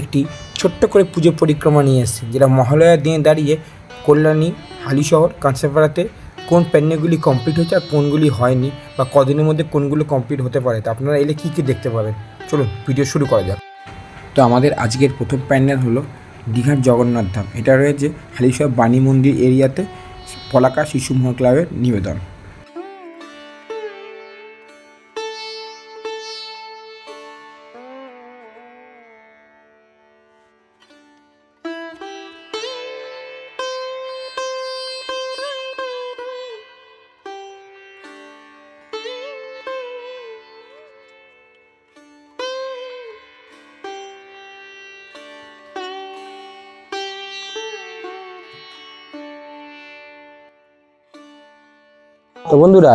একটি ছোট্ট করে পুজো পরিক্রমা নিয়ে এসেছি, যেটা মহালয়ার দিনে দাঁড়িয়ে কল্যাণী, হালিশহর, কাঁচাপাড়াতে কোন প্যান্ডেলগুলি কমপ্লিট হয়েছে আর কোনগুলি হয়নি বা কদিনের মধ্যে কোনগুলো কমপ্লিট হতে পারে, তা আপনারা এলে কী কী দেখতে পাবেন? চলুন ভিডিও শুরু করা যাক। তো আমাদের আজকের প্রথম প্যান্ডেল হলো দীঘার জগন্নাথ ধাম এটা রয়েছে হালিশহর বাণী মন্দির এরিয়াতে পলাকা শিশু মহা ক্লাবের নিবেদন। বন্ধুরা,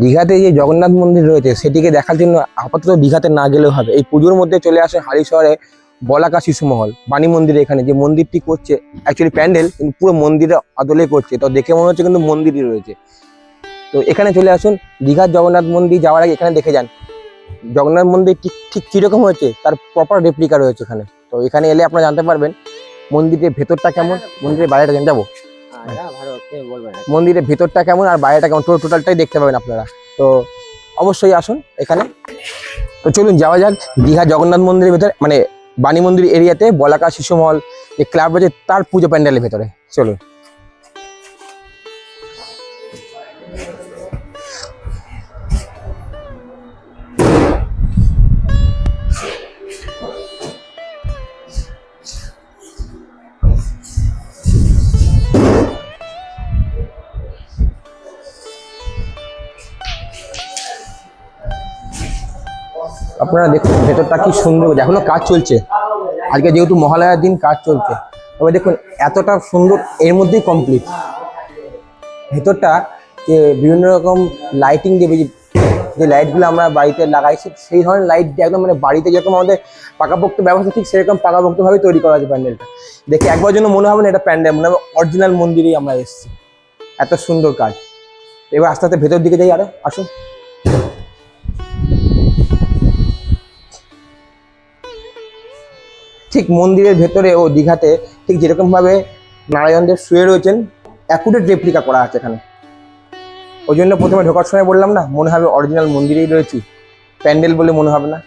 দীঘাতে যে জগন্নাথ মন্দির রয়েছে, সেটিকে দেখার জন্য আপাতত দীঘাতে না গেলেও হবে। এই পুজোর মধ্যে চলে আসে হালিশহরে বলাকা শিশু মহল, বাণী মন্দিরে এখানে, যে মন্দিরটি করছে অ্যাকচুয়ালি প্যান্ডেল, কিন্তু পুরো মন্দিরে আদলে করছে। তো দেখে মনে হচ্ছে কিন্তু মন্দিরই রয়েছে। তো এখানে চলে আসুন, দীঘার জগন্নাথ মন্দির যাওয়ার আগে এখানে দেখে যান, জগন্নাথ মন্দির ঠিক ঠিক কীরকম হয়েছে, তার প্রপার রেপ্লিকা রয়েছে এখানে। তো এখানে এলে আপনারা জানতে পারবেন, মন্দিরের ভেতরটা কেমন, মন্দিরের বাইরেটা কেমন, যাব। মন্দিরের ভিতরটা কেমন আর বাইরেটা কেমন? টোটালটাই দেখতে পাবেন আপনারা। তো অবশ্যই আসুন এখানে। তো চলুন, যাওয়া যাক। দীঘা জগন্নাথ মন্দিরের ভেতরে মানে বাণী মন্দির এরিয়াতে বলাকা শিশু মহল যে ক্লাব রয়েছে, তার পুজো প্যান্ডেলের ভেতরে। চলুন। আপনারা দেখুন, ভেতরটা কি সুন্দর হয়েছে। এখনও কাজ চলছে। আজকে যেহেতু মহালয়ার দিন, কাজ চলছে। তবে দেখুন, এতটা সুন্দর, এর মধ্যেই কমপ্লিট ভেতরটা যে বিভিন্ন রকম লাইটিং দেবে যে লাইটগুলো আমরা বাড়িতে লাগাইছি, সেই ধরনের লাইট দিয়ে একদম মানে বাড়িতে যেরকম আমাদের পাকাপোক্ত ব্যবস্থা, ঠিক সেরকম পাকাপোক্তভাবে তৈরি করা আছে প্যান্ডেলটা। দেখে একবার জন্য মনে হবে না এটা প্যান্ডেল, মনে হবে অরিজিনাল মন্দিরেই আমরা এসেছি। এত সুন্দর কাজ। এবার আস্তে আস্তে ভেতর দিকে যাই আরও, আসুন। ঠিক মন্দিরের ভেতরে ও দীঘাতে ঠিক যেরকমভাবে নারায়ণদেব শুয়ে রয়েছেন অ্যাকুরেট রেপ্লিকা করা আছে এখানে। ওই জন্য প্রথমে ঢোকার সময় বললাম না, মনে হবে অরিজিনাল মন্দিরেই রয়েছি। প্যান্ডেল বলে মনে হবে না।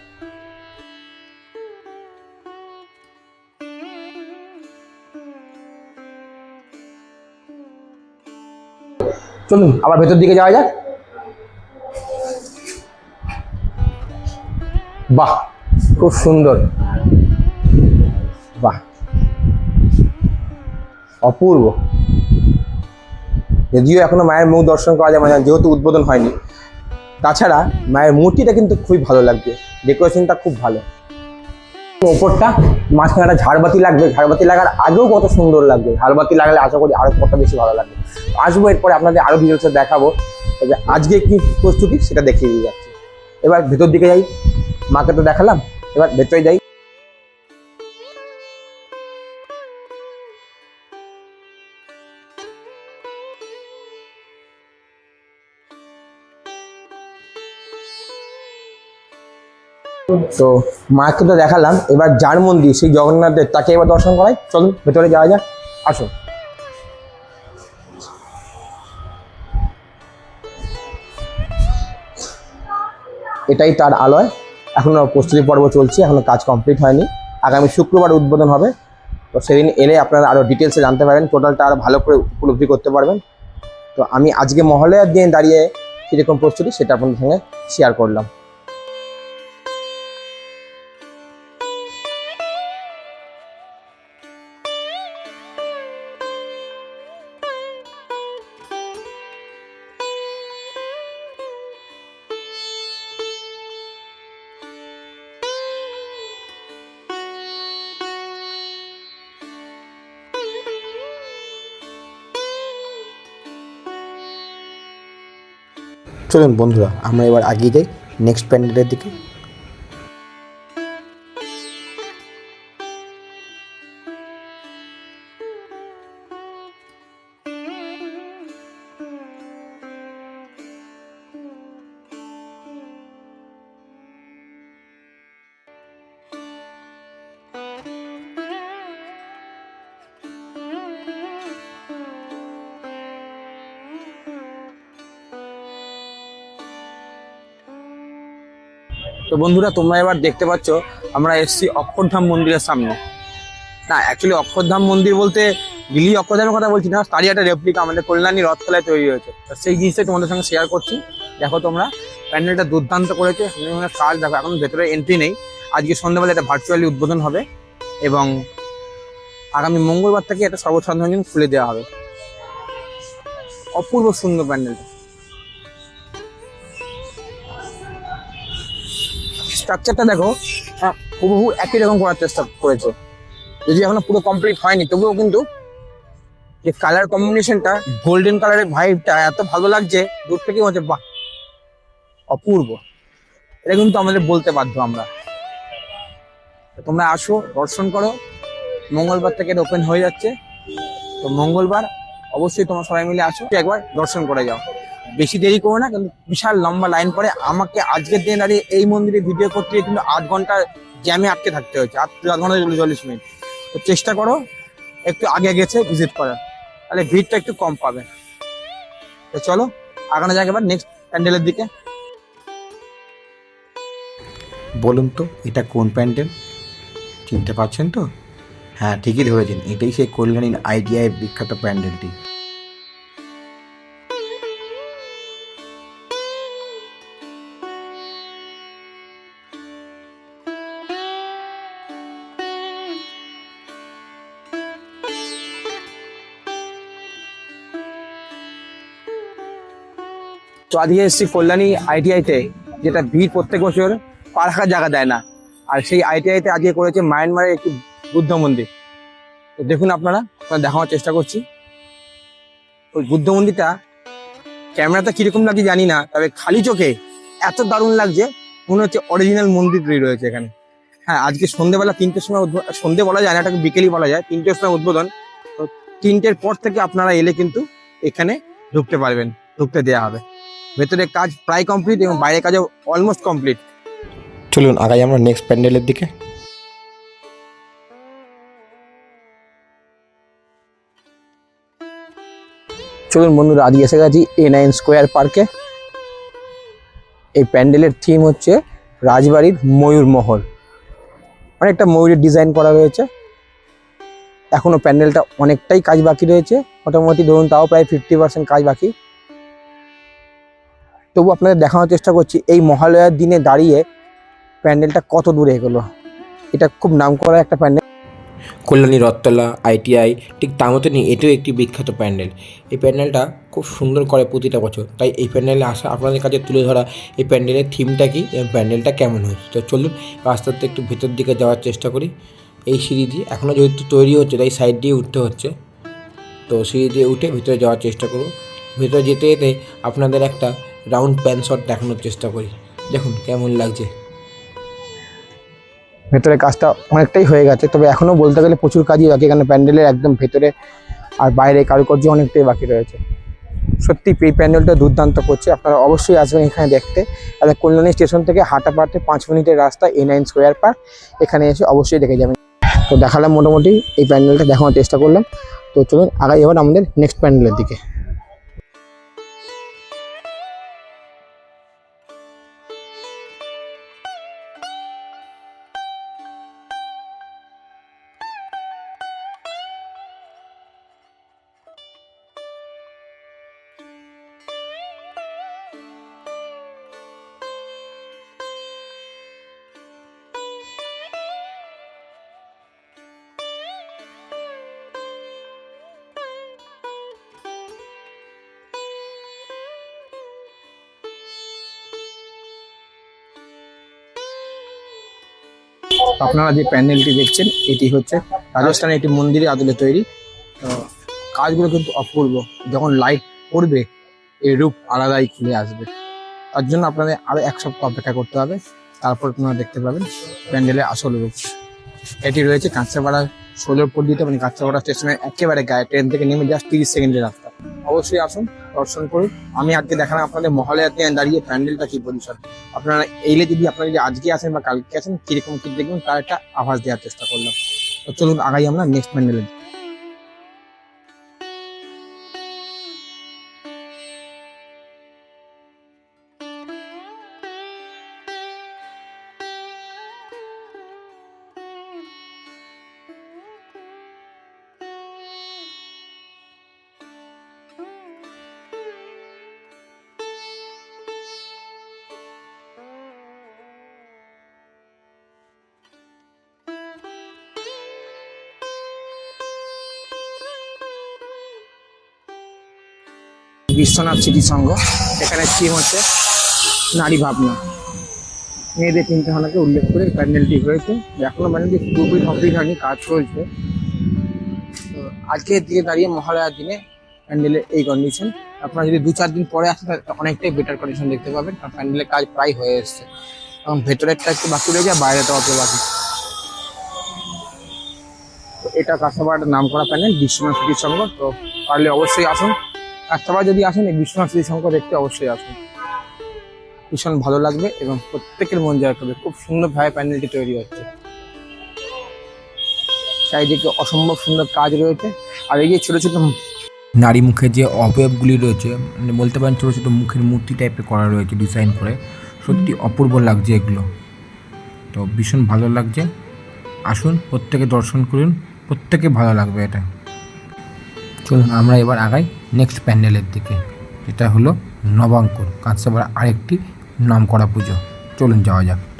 চলুন, আবার ভেতর দিকে যাওয়া যাক। বাহ, খুব সুন্দর। বাহ। অপূর্ব। যদিও এখনও মায়ের মুখ দর্শন করা যাবে না, যেহেতু উদ্বোধন হয়নি। তাছাড়া মায়ের মূর্তিটা কিন্তু খুবই ভালো লাগবে। ডেকোরেশনটা খুব ভালো। ওপরটা মাঝখানে একটা ঝাড়বাতি লাগবে। ঝাড়বাতি লাগার আগেও কত সুন্দর লাগবে। ঝাড়বাতি লাগালে আশা করি আরও কত বেশি ভালো লাগবে। আসব এরপরে আপনাদের আরও ডিটেলসে দেখাবো। তবে আজকে কি প্রস্তুতি সেটা দেখিয়ে দিয়ে যাচ্ছে। এবার ভেতর দিকে যাই। মাকে তো দেখালাম। এবার ভেতরে যাই। তো মাকে তো দেখালাম। এবার যার মন্দির সেই জগন্নাথের তাকে এবার দর্শন করাই। চলুন, ভেতরে যাওয়া যাক। আসুন এটাই তার আলয়। এখনও প্রস্তুতি পর্ব চলছে, এখনও কাজ কমপ্লিট হয়নি। আগামী শুক্রবার উদ্বোধন হবে। তো সেদিন এলে আপনারা আরও ডিটেলসে জানতে পারবেন টোটালটা আরও ভালো করে উপলব্ধি করতে পারবেন। তো আমি আজকে মহলয়ার দিনে দাঁড়িয়ে কীরকম প্রস্তুতি, সেটা আপনাদের সঙ্গে শেয়ার করলাম। চলুন বন্ধুরা আমরা এবার এগিয়ে যাই নেক্সট প্যান্ডেলের দিকে। তো বন্ধুরা, তোমরা এবার দেখতে পাচ্ছ, আমরা এসছি অক্ষরধাম মন্দিরের সামনে। না অ্যাকচুয়ালি অক্ষরধাম মন্দির বলতে দিল্লি অক্ষরধামের কথা বলছি না, তারই একটা রেপ্লিকা আমাদের কল্যাণী রথতলায় তৈরি হয়েছে। তো সেই জিনিসটাই তোমাদের সঙ্গে শেয়ার করছি। দেখো তোমরা, প্যান্ডেলটা দুর্দান্ত করেছে কাজ, দেখো এখন ভেতরে এন্ট্রি নেই। আজকে সন্ধ্যাবেলা এটা ভার্চুয়ালি উদ্বোধন হবে এবং আগামী মঙ্গলবার থেকে এটা সর্বসাধারণের জন্য খুলে দেওয়া হবে। অপূর্ব সুন্দর প্যান্ডেলটা। স্ট্রাকচারটা দেখো হুবহু একই রকম করার চেষ্টা করেছে। যদি এখনও পুরো কমপ্লিট হয়নি, তবুও কিন্তু যে কালার কম্বিনেশনটা গোল্ডেন কালারের ভাইবটা এত ভালো লাগছে, দূর থেকে হচ্ছে, বাহ, অপূর্ব। এটা কিন্তু আমাদের বলতে বাধ্য আমরা। তোমরা আসো, দর্শন করো, মঙ্গলবার থেকে এটা ওপেন হয়ে যাচ্ছে। তো মঙ্গলবার অবশ্যই তোমরা সবাই মিলে আসো, একবার দর্শন করে যাও। বেশি দেরি করো না, কিন্তু বিশাল লম্বা লাইন পরে আমাকে আজকের দিন দাঁড়িয়ে এই মন্দিরে ভিডিও করতে গিয়ে কিন্তু আধ ঘণ্টা জ্যামে আটকে থাকতে হয়েছে। আধ আধ ঘণ্টা চল্লিশ মিনিট তো চেষ্টা করো, একটু আগে গেছে ভিজিট করার। তাহলে ভিড়টা একটু কম পাবে। তো চলো, আগানো যাক এবার নেক্সট প্যান্ডেলের দিকে। বলুন তো, এটা কোন প্যান্ডেল চিনতে পারছেন তো? হ্যাঁ ঠিকই ধরেছেন। এটাই সেই কল্যাণীর আইডিয়ায় বিখ্যাত প্যান্ডেলটি তো আজকে এসেছি কল্যাণী আইটিআইতে যেটা ভিড় প্রত্যেক বছর পা রাখার জায়গা দেয় না। আর সেই আইটিআইতে আজকে করেছে মায়ানমারের একটি বুদ্ধ মন্দির। তো দেখুন আপনারা আপনারা দেখানোর চেষ্টা করছি। ওই বুদ্ধ মন্দিরটা ক্যামেরাটা কীরকম লাগছে জানি না, তবে খালি চোখে এত দারুণ লাগছে, মনে হচ্ছে অরিজিনাল মন্দির তৈরি রয়েছে এখানে। হ্যাঁ আজকে সন্ধেবেলা তিনটের সময় সন্ধ্যে বলা যায় না, এটাকে বিকেলই বলা যায়, তিনটের সময় উদ্বোধন। তো তিনটের পর থেকে আপনারা এলে কিন্তু এখানে ঢুকতে পারবেন, ঢুকতে দেওয়া হবে। ভেতরে কাজ প্রায় কমপ্লিট এবং বাইরে কাজও অলমোস্ট কমপ্লিট চলুন আগাই আমরা নেক্সট প্যান্ডেলের দিকে। চলুন বন্ধুরা আজকে এসে গেছি এ নাইন স্কোয়ার পার্কে এই প্যান্ডেলের থিম হচ্ছে রাজবাড়ির ময়ূর মহল। অনেকটা ময়ূরের ডিজাইন করা রয়েছে। এখনও প্যান্ডেলটা অনেকটাই কাজ বাকি রয়েছে। মোটামুটি ধরুন তাও প্রায় ফিফটি পার্সেন্ট কাজ বাকি। তবু আপনাদের দেখানোর চেষ্টা করছি, এই মহালয়ার দিনে দাঁড়িয়ে প্যান্ডেলটা কত দূরে এগোলো? এটা খুব নাম করা একটা প্যান্ডেল। কল্যাণী রথতলা আইটিআই ঠিক তার মতনই এটিও একটি বিখ্যাত প্যান্ডেল। এই প্যান্ডেলটা খুব সুন্দর করে প্রতিটা বছর। তাই এই প্যান্ডেলে আসা আপনাদের কাছে তুলে ধরা এই প্যান্ডেলের থিমটা কি এবং প্যান্ডেলটা কেমন হয়েছে। তো চলুন আস্তে একটু ভেতর দিকে যাওয়ার চেষ্টা করি। এই সিঁড়ি দিয়ে এখনও যেহেতু তৈরি হচ্ছে, তাই সাইড দিয়ে উঠতে হচ্ছে। তো সিঁড়ি দিয়ে উঠে ভিতরে যাওয়ার চেষ্টা করব। ভিতরে যেতে যেতে আপনাদের একটা রাউন্ড প্যান শট দেখানোর চেষ্টা করি। দেখুন কেমন লাগছে। ভেতরে কাজটা অনেকটাই হয়ে গেছে, তবে এখনও বলতে গেলে প্রচুর কাজই বাকি এখানে প্যান্ডেলের একদম ভেতরে আর বাইরে কারুকার্য অনেকটাই বাকি রয়েছে। সত্যি এই প্যান্ডেলটা দুর্দান্ত করছে, আপনারা অবশ্যই আসবেন এখানে দেখতে। আর কল্যাণী স্টেশন থেকে হাঁটা পাড়তে পাঁচ মিনিটের রাস্তা এ নাইন স্কোয়ার পার্ক এখানে এসে অবশ্যই দেখে যাবেন। তো দেখালাম মোটামুটি এই প্যান্ডেলটা দেখানোর চেষ্টা করলাম। তো চলুন আগাই এবার আমাদের নেক্সট প্যান্ডেলের দিকে। আপনারা যে প্যান্ডেলটি দেখছেন, এটি হচ্ছে রাজস্থানের একটি মন্দিরের আদলে তৈরি। কাজগুলো কিন্তু অপূর্ব। যখন লাইট পড়বে এর রূপ আলাদাই খুলে আসবে। তার জন্য আপনাদের আরও এক সপ্তাহ অপেক্ষা করতে হবে। তারপর আপনারা দেখতে পাবেন প্যান্ডেলের আসল রূপ। এটি রয়েছে কাঁচাপাড়া ষোলোর পল্লীতে। মানে কাঁচাপাড়া স্টেশনের একেবারে গায়ে ট্রেন থেকে নেমে জাস্ট তিরিশ সেকেন্ডের রাস্তা। অবশ্যই আসুন। দর্শন করুন। আমি আজকে দেখালাম আপনাদের মহালয়াতে দাঁড়িয়ে প্যান্ডেলটা কি পজিশন। আপনারা এইলে যদি আপনারা যদি আজকে আসেন বা কালকে আসেন, কীরকম কি দেখবেন, তার একটা আভাস দেওয়ার চেষ্টা করলাম। তো চলুন আগাই আমরা নেক্সট প্যান্ডেলে। বিশ্বনাথ স্মৃতি সংঘ। এখানে থিম হচ্ছে নারী ভাবনা। মেয়েদের চিন্তাভাবনাকে উল্লেখ করে প্যান্ডেলটি হয়েছে। এখনও প্যান্ডেলটি পুরোপুরি কমপ্লিট হয়নি, কাজ চলছে। তো আজকের দিকে দাঁড়িয়ে মহালয়ার দিনে প্যান্ডেলের এই কন্ডিশন আপনারা যদি দু চার দিন পরে আসেন অনেকটাই বেটার কন্ডিশন দেখতে পাবেন। কারণ প্যান্ডেলের কাজ প্রায় হয়ে এসছে। এবং ভেতরেরটা একটু বাকি রয়েছে আর বাইরেটা অত বাকি। এটা কাস্টমার নাম করা প্যান্ডেল, বিশ্বনাথ সংঘ। তো পারলে অবশ্যই আসুন। কাস্টমার যদি আসেন, এই বিশ্বনাথ সংঘ দেখতে অবশ্যই আসুন। ভীষণ ভালো লাগবে এবং প্রত্যেকের মন জয় করবে। খুব সুন্দরভাবে প্যান্ডেলটি তৈরি হচ্ছে। চারিদিকে অসম্ভব সুন্দর কাজ রয়েছে। আর এই যে ছোটো ছোটো নারী মুখের যে অবয়বগুলি রয়েছে মানে বলতে পারেন ছোটো ছোটো মুখের মূর্তি টাইপের করা রয়েছে ডিজাইন করে, সত্যি অপূর্ব লাগছে এগুলো। তো ভীষণ ভালো লাগছে। আসুন, প্রত্যেকে দর্শন করুন, প্রত্যেকে ভালো লাগবে এটা। চলুন আমরা এবার আগাই নেক্সট প্যান্ডেলের দিকে। এটা হলো নবাঙ্কুর কাঁচসাপাড়া আরেকটি নাম করা পুজো। চলুন যাওয়া যাক।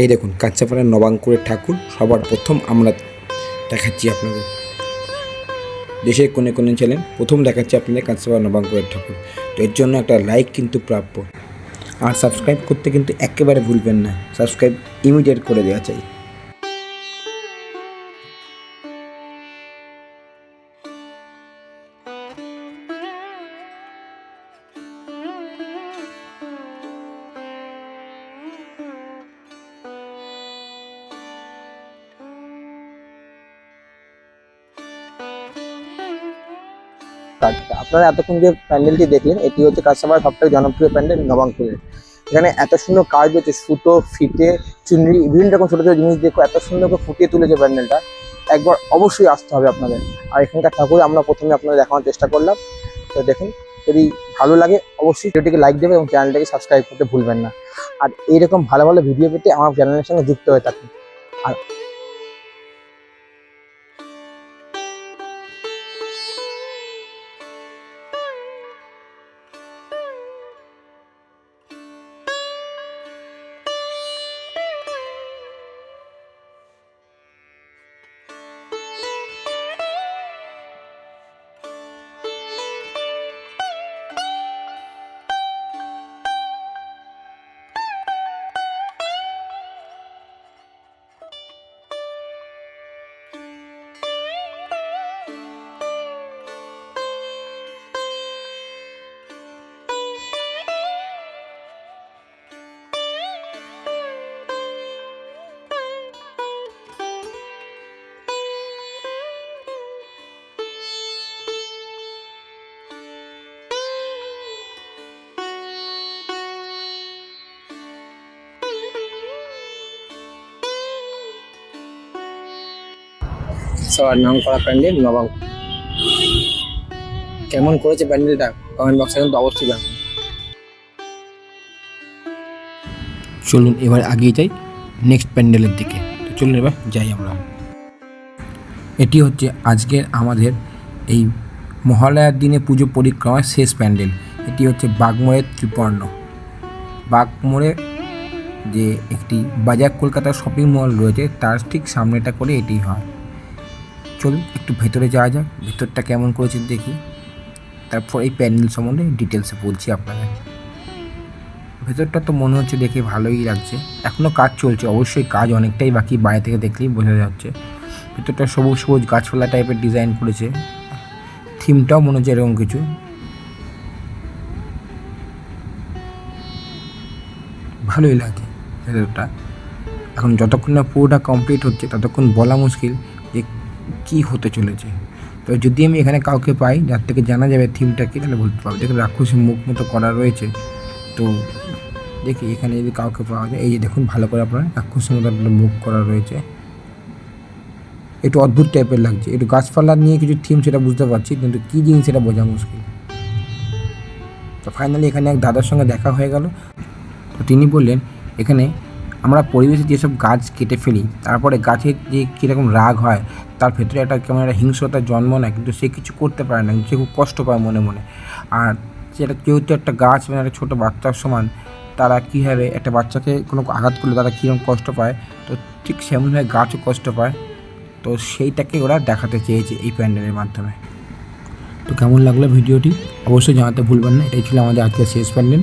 এই দেখুন, কাঁচাপাড়ার নবাঙ্কুরের ঠাকুর, সবার প্রথম আমরা দেখাচ্ছি আপনাদের। দেশের কোনে কোনে ছিলেন, প্রথম দেখাচ্ছি আপনাদের কাঁচাপাড়া নবাঙ্কুরের ঠাকুর। তো এর জন্য একটা লাইক কিন্তু প্রাপ্য। আর সাবস্ক্রাইব করতে কিন্তু একেবারে ভুলবেন না। সাবস্ক্রাইব ইমিডিয়েট করে দেওয়া চাই। আপনারা এতক্ষণ যে প্যান্ডেলটি দেখলেন, এটি হচ্ছে কাস্টমার সবথেকে জনপ্রিয় প্যান্ডেল নবাঙ্কুরের এখানে এত সুন্দর কাজ হচ্ছে সুতো, ফিতে, চুনরি, বিভিন্ন রকম ছোটো ছোটো জিনিস দেখো এত সুন্দর করে ফুটিয়ে তুলেছে প্যান্ডেলটা। একবার অবশ্যই আসতে হবে আপনাদের। আর এখানকার ঠাকুর আমরা প্রথমে আপনাদের দেখানোর চেষ্টা করলাম। তো দেখুন, যদি ভালো লাগে অবশ্যই ভিডিওটিকে লাইক দেবে এবং চ্যানেলটাকে সাবস্ক্রাইব করতে ভুলবেন না। আর এইরকম ভালো ভালো ভিডিও পেতে আমার চ্যানেলের সঙ্গে যুক্ত হয়ে থাকুন। আর সবার নাম করা প্যান্ডেল নবাব কেমন করেছে প্যান্ডেলটা? কমেন্ট বক্সে কিন্তু অবশ্যই জানাবেন। চলুন এবার আগিয়ে যাই নেক্সট প্যান্ডেলের দিকে। তো চলুন এবার যাই আমরা। এটি হচ্ছে আজকের আমাদের এই মহালয়ার দিনে পুজো পরিক্রমার শেষ প্যান্ডেল। এটি হচ্ছে বাগমোড়ের ত্রিপর্ণ। বাগমোড়ে যে একটি বাজার কলকাতা শপিং মল রয়েছে, তার ঠিক সামনেটা করে এটি হয়। চলুন, একটু ভেতরে যাওয়া যাক, ভেতরটা কেমন করেছে দেখি। তারপর এই প্যান্ডেল সম্বন্ধে ডিটেলসে বলছি আপনাদের। ভেতরটা তো মনে হচ্ছে দেখে ভালোই লাগছে। এখনও কাজ চলছে, অবশ্যই কাজ অনেকটাই বাকি, বাইরে থেকে দেখলেই বোঝা যাচ্ছে। ভেতরটা সবুজ সবুজ গাছপালা টাইপের ডিজাইন করেছে। থিমটাও মনে হচ্ছে এরকম কিছু। ভালোই লাগে ভেতরটা। এখন যতক্ষণ না পুরোটা কমপ্লিট হচ্ছে, ততক্ষণ বলা মুশকিল যে কী হতে চলেছে? তো যদি আমি এখানে কাউকে পাই, যার থেকে জানা যাবে থিমটা কী তাহলে বলতে পারব। দেখুন, রাক্ষসী মুখ মতো করা রয়েছে। তো দেখি, এখানে যদি কাউকে পাওয়া যায়, এই যে দেখুন, ভালো করে আপনার রাক্ষসী মতো একটা মুখ করা রয়েছে। একটু অদ্ভুত টাইপের লাগছে। একটু গাছপালা নিয়ে কিছু থিম সেটা বুঝতে পারছি, কিন্তু কী জিনিস সেটা বোঝা মুশকিল। তো ফাইনালি এখানে এক দাদার সঙ্গে দেখা হয়ে গেল। তো তিনি বললেন, এখানে আমরা পরিবেশে যেসব গাছ কেটে ফেলি, তারপরে গাছের যে কীরকম রাগ হয়, তার ভেতরে একটা কেমন একটা হিংস্রতার জন্ম নেয়, কিন্তু সে কিছু করতে পারে না, সে খুব কষ্ট পায় মনে মনে। আর সেটা যেহেতু একটা গাছ মানে একটা ছোটো বাচ্চার সমান, তারা কীভাবে একটা বাচ্চাকে কোনো আঘাত করলে তারা কীরকম কষ্ট পায়, তো ঠিক সেমনভাবে গাছও কষ্ট পায়। তো সেইটাকে ওরা দেখাতে চেয়েছে এই প্যান্ডেলের মাধ্যমে। তো কেমন লাগল ভিডিওটি? অবশ্যই জানাতে ভুলবেন না, এটাই ছিল আমাদের আজকের শেষ প্যান্ডেল।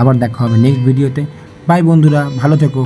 আবার দেখা হবে নেক্সট ভিডিওতে। বাই বন্ধুরা ভালো থেকো।